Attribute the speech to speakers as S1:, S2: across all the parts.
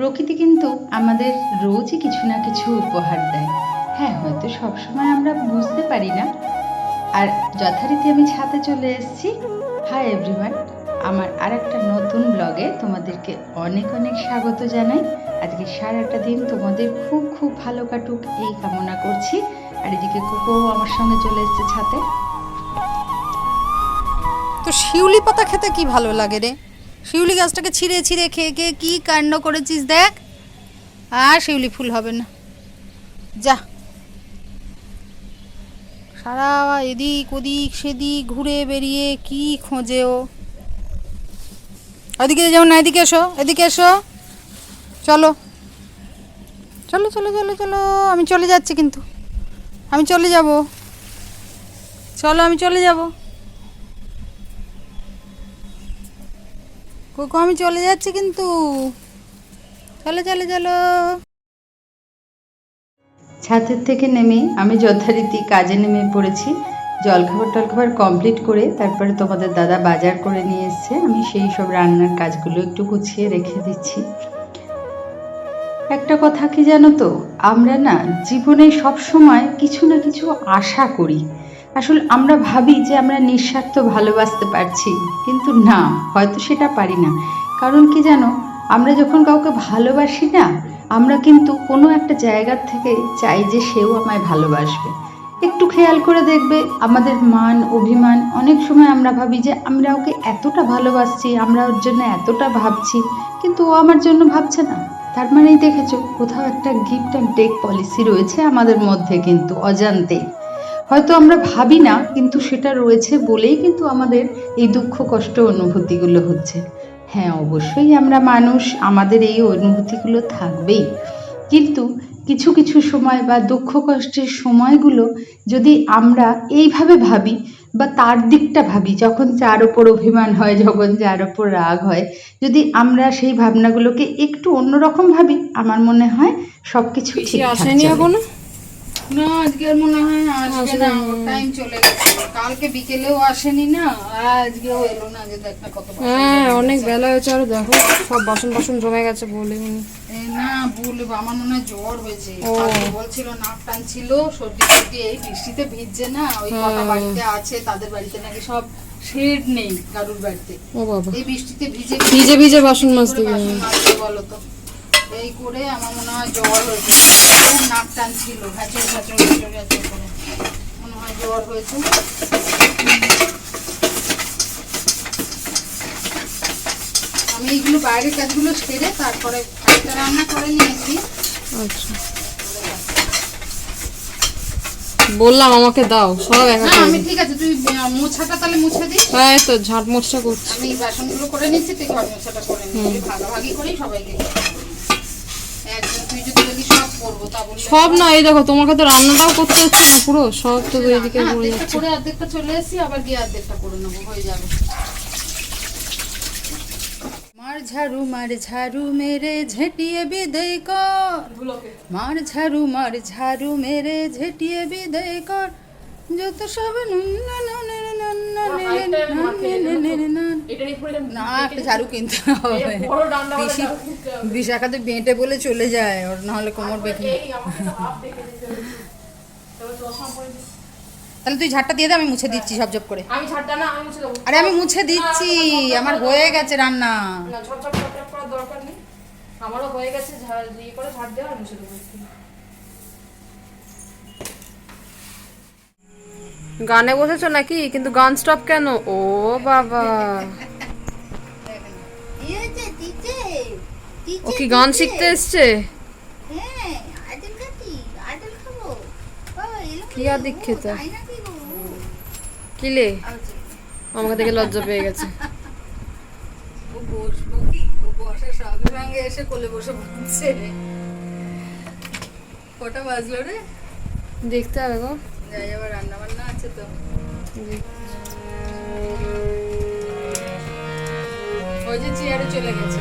S1: প্রকৃতি কিন্তু আমাদের রোজই কিছু না কিছু উপহার দেয়। হ্যাঁ হয়তো সবসময় আমরা বুঝতে পারি না। আর যথারীতি আমি ছাতে চলে এসেছি। হাই এভরিওয়ান আমার আর একটা নতুন ব্লগে তোমাদেরকে অনেক অনেক স্বাগত জানাই। আজকে সারাটা দিন তোমাদের খুব খুব ভালো কাটুক এই কামনা করছি। আর এদিকে কুকু আমার সঙ্গে চলে এসেছে ছাতে
S2: তো শিউলি পাতা খেতে কি ভালো লাগে রে? শিউলি গাছটাকে ছিঁড়ে ছিঁড়ে খেয়ে খেয়ে কী কাণ্ড করেছিস দেখ। আর শিউলি ফুল হবে না। যা। সারা এদিক ওদিক সেদিক ঘুরে বেরিয়ে কি খোঁজে ও। ওদিকে যেমন না, এদিকে এসো এদিকে এসো। চলো। চলো চলো চলো চলো। আমি চলে যাচ্ছি কিন্তু। আমি চলে যাব। চলো, আমি চলে যাব। কোকো, আমি চলে যাচ্ছি কিন্তু। চলো চলো চলো।
S1: ছাদের থেকে নেমে আমি যথারীতি কাজে নেমে পড়েছি। জলখাবার টলখাবার কমপ্লিট করে তারপরে তোমাদের দাদা বাজার করে নিয়ে এসছে। আমি সেই সব রান্নার কাজগুলো একটু গুছিয়ে রেখে দিচ্ছি। একটা কথা কি জানো তো? আমরা না জীবনে সব সময় কিছু না কিছু আশা করি। আসলে আমরা ভাবি যে আমরা নিঃস্বার্থ ভালোবাসতে পারছি, কিন্তু না, হয়তো সেটা পারি না। কারণ কি জানো? আমরা যখন কাউকে ভালোবাসি না, আমরা কিন্তু কোনো একটা জায়গার থেকে চাই যে সেও আমায় ভালোবাসবে। একটু খেয়াল করে দেখবে, আমাদের মান, অভিমান, অনেক সময় আমরা ভাবি যে আমরা ওকে এতটা ভালোবাসছি, আমরা ওর জন্য এতটা ভাবছি, কিন্তু ও আমার জন্য ভাবছে না। তার মানেই দেখেছ, কোথাও একটা গিফট অ্যান্ড টেক পলিসি রয়েছে আমাদের মধ্যে কিন্তু অজান্তেই হয়তো আমরা ভাবি না, কিন্তু সেটা রয়েছে বলেই কিন্তু আমাদের এই দুঃখ, কষ্ট অনুভূতিগুলো হচ্ছে। হ্যাঁ অবশ্যই আমরা মানুষ, আমাদের এই অনুভূতিগুলো থাকবেই। কিন্তু কিছু কিছু সময় বা দুঃখ, কষ্টের সময়গুলো যদি আমরা এইভাবে ভাবি বা তার দিকটা ভাবি যখন যার ওপর অভিমান হয় যখন যার ওপর রাগ হয় যদি আমরা সেই ভাবনাগুলোকে একটু অন্যরকম ভাবি আমার মনে হয় সব কিছু
S2: বেশি
S1: ঠিক
S2: আসেনি এখনও? না আজকে মনে হয় না টাইম চলে গেছে। কালকে বিকেলেও আসেনি না আজকেও এলো না যে দেখ কত
S3: হ্যাঁ অনেক বেলা হয়েছে আর দেখো সব বাসন বাসন জমে গেছে বলে
S2: না আমার মনে হয় জ্বর হয়েছে। বলছিল নাক টানছিল সর্দি সর্দি এই বৃষ্টিতে ভিজছে না ওই কটা
S3: হ্যাঁ।
S2: বাড়িতে আছে তাদের বাড়িতে নাকি সব শেড নেই কারুর বাড়িতে।
S3: ও বাবা।
S2: এই বৃষ্টিতে ভিজে
S3: ভিজে ভিজে বাসন মাজতে
S2: বলো তো। এই করে আমার মনে হয় জ্বর হয়েছে। খুব নাক টানছিল ঘ্যাচর ঘ্যাচর ঘ্যাচর ঘ্যাচর করে মনে হয় জ্বর হয়েছে। আমি এইগুলো বাইরের কাজগুলো সেরে তারপরে একটা রান্না করে নিয়েছি।
S3: আচ্ছা। বললাম আমাকে দাও সব একা
S2: না আমি ঠিক আছে তুই মোছাটা তাহলে মুছে দিস।
S3: হ্যাঁ তো ঝাঁট মোছা করছি।
S2: আমি বাসনগুলো করে নিচ্ছি তুই ঘর মোছাটা করে নিবি ভাগাভাগি করেই সবাইকে দিতে হবে। একদম তুই যদি বলি সব
S3: না এই দেখো তোমাকে তো রান্নাটাও করতে হচ্ছে না পুরো সব তো এদিকে পড়ে যাচ্ছে
S2: করে অর্ধেকটা চলে এসেছি আবার গিয়ে অর্ধেকটা করে নেব হয়ে যাবে মার ঝাড়ু মার ঝাড়ু মেরে ঝেঁটিয়ে বিদয় কর মার ঝাড়ু মার ঝাড়ু মেরে ঝেঁটিয়ে বিদয় কর যত সব নুন না না না না না না না না একটা ঝাড়ু কিনতে হবে। পিসি বিশাখাতে বেঁটে বলে চলে যায় ওর নাহলে কোমর বেঁকে তাহলে তুই ঝাড়টা দিয়ে দে আমি মুছে দিচ্ছি সব জব করে।
S3: আমি ঝাড়টা না আমি মুছে দেবো।
S2: আরে আমি মুছে দিচ্ছি আমার হয়ে গেছে রান্না।
S3: না করার দরকার নেই। আমারও হয়ে গেছে ঝাড় দিয়ে করে ঝাড় দেওয়া আর মুছে দেবো। গানে বসেছো নাকি? কিন্তু গান স্টপ কেন? ও বাবা। ও কি গান শিখতে এসছে? কি আর দীক্ষিতা কিলে আমাকে দেখে লজ্জা পেয়ে গেছে।
S2: কি? এসে কোলে বসে কটা বাজলো রে?
S3: দেখতে হবে গো।
S2: যাই আবার রান্না বান্না আছে তো। ওই যে চেয়ারে চলে গেছে।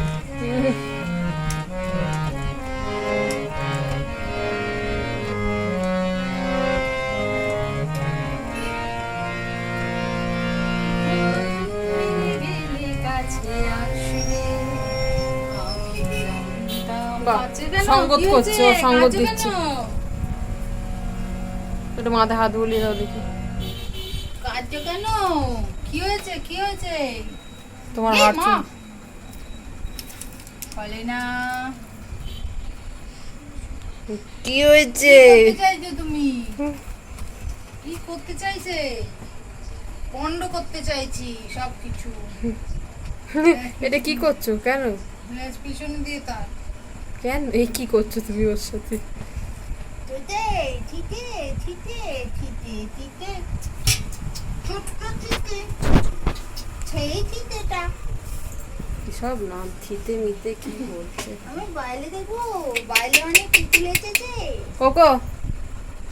S3: সঙ্গত করছ সঙ্গত দিচ্ছি। একটু মাথায় হাত বুলিয়ে দাও দেখি।
S2: কাঁদছো কেন? কি হয়েছে? কি হয়েছে?
S3: তোমার হাত
S2: মা! বলে না।
S3: কি হয়েছে?
S2: করতে চাইছো তুমি? কি করতে চাইছে? পণ্ড করতে চাইছি সব কিছু
S3: এটা কি করছ? কেন?
S2: পিছনে দিয়ে তার।
S3: কেন? এই কি করছ তুমি ওর সাথে?
S2: থিতে থিতে থিতে থিতে থিতে ছোট্ট থিতে সেই থিতেটা
S3: সব নাম থিতে মিতে কি বলছে?
S2: আমি বাইরে দেখব বাইরে অনেক কুকুর এসেছে।
S3: Coco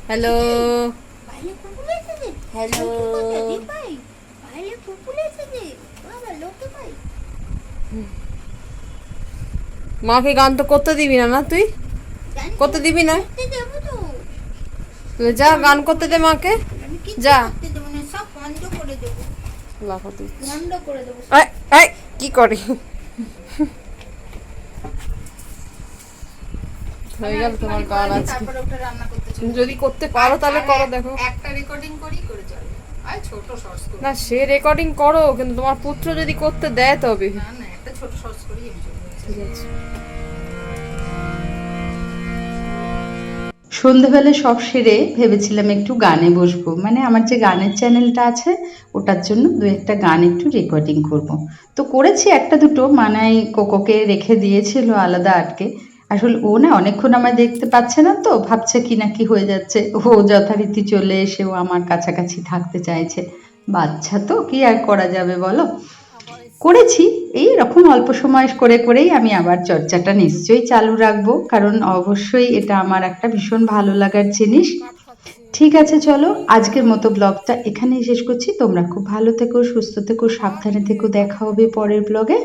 S3: hello.
S2: বাইরে কুকুর এসেছে. লোকে বাইরে কুকুর এসেছে। বাবা লোকে পাই।
S3: মাকে গান তো করতে দিবি না না তুই? করতে দিবি না? যা গান করতে দে মাকে। যা। কি করে? হয়ে গেল তোমার গান আজকে। যদি করতে পারো তাহলে করো দেখো।
S2: একটা রেকর্ডিং করি করে ছোট শর্টস
S3: না সে রেকর্ডিং করো কিন্তু তোমার পুত্র যদি করতে দেয় তবে।
S2: না না একটা ছোট শর্টস করি
S3: ঠিক আছে।
S1: সন্ধেবেলা সব সেরে ভেবেছিলাম একটু গানে বসবো। মানে আমার যে গানের চ্যানেলটা আছে, ওটার জন্য দু একটা গান একটু রেকর্ডিং করব। তো করেছি একটা দুটো মানাই কোকোকে রেখে দিয়েছিল আলাদা আটকে। আসলে ও না অনেকক্ষণ আমায় দেখতে পাচ্ছে না তো, ভাবছে কি না কি হয়ে যাচ্ছে। ও যথারীতি চলে এসে ও আমার কাছাকাছি থাকতে চাইছে। বাচ্চা তো, কি আর করা যাবে বলো? করেছি, এই রকম অল্প সময় করে করেই আমি আবার চর্চাটা নিশ্চয়ই চালু রাখব, কারণ অবশ্যই এটা আমার একটা ভীষণ ভালো লাগার জিনিস। ঠিক আছে, চলো, আজকের মতো ব্লগটা এখানেই শেষ করছি। তোমরা খুব ভালো থেকো, সুস্থ থেকো, সাবধানে থেকো, দেখা হবে পরের ব্লগে।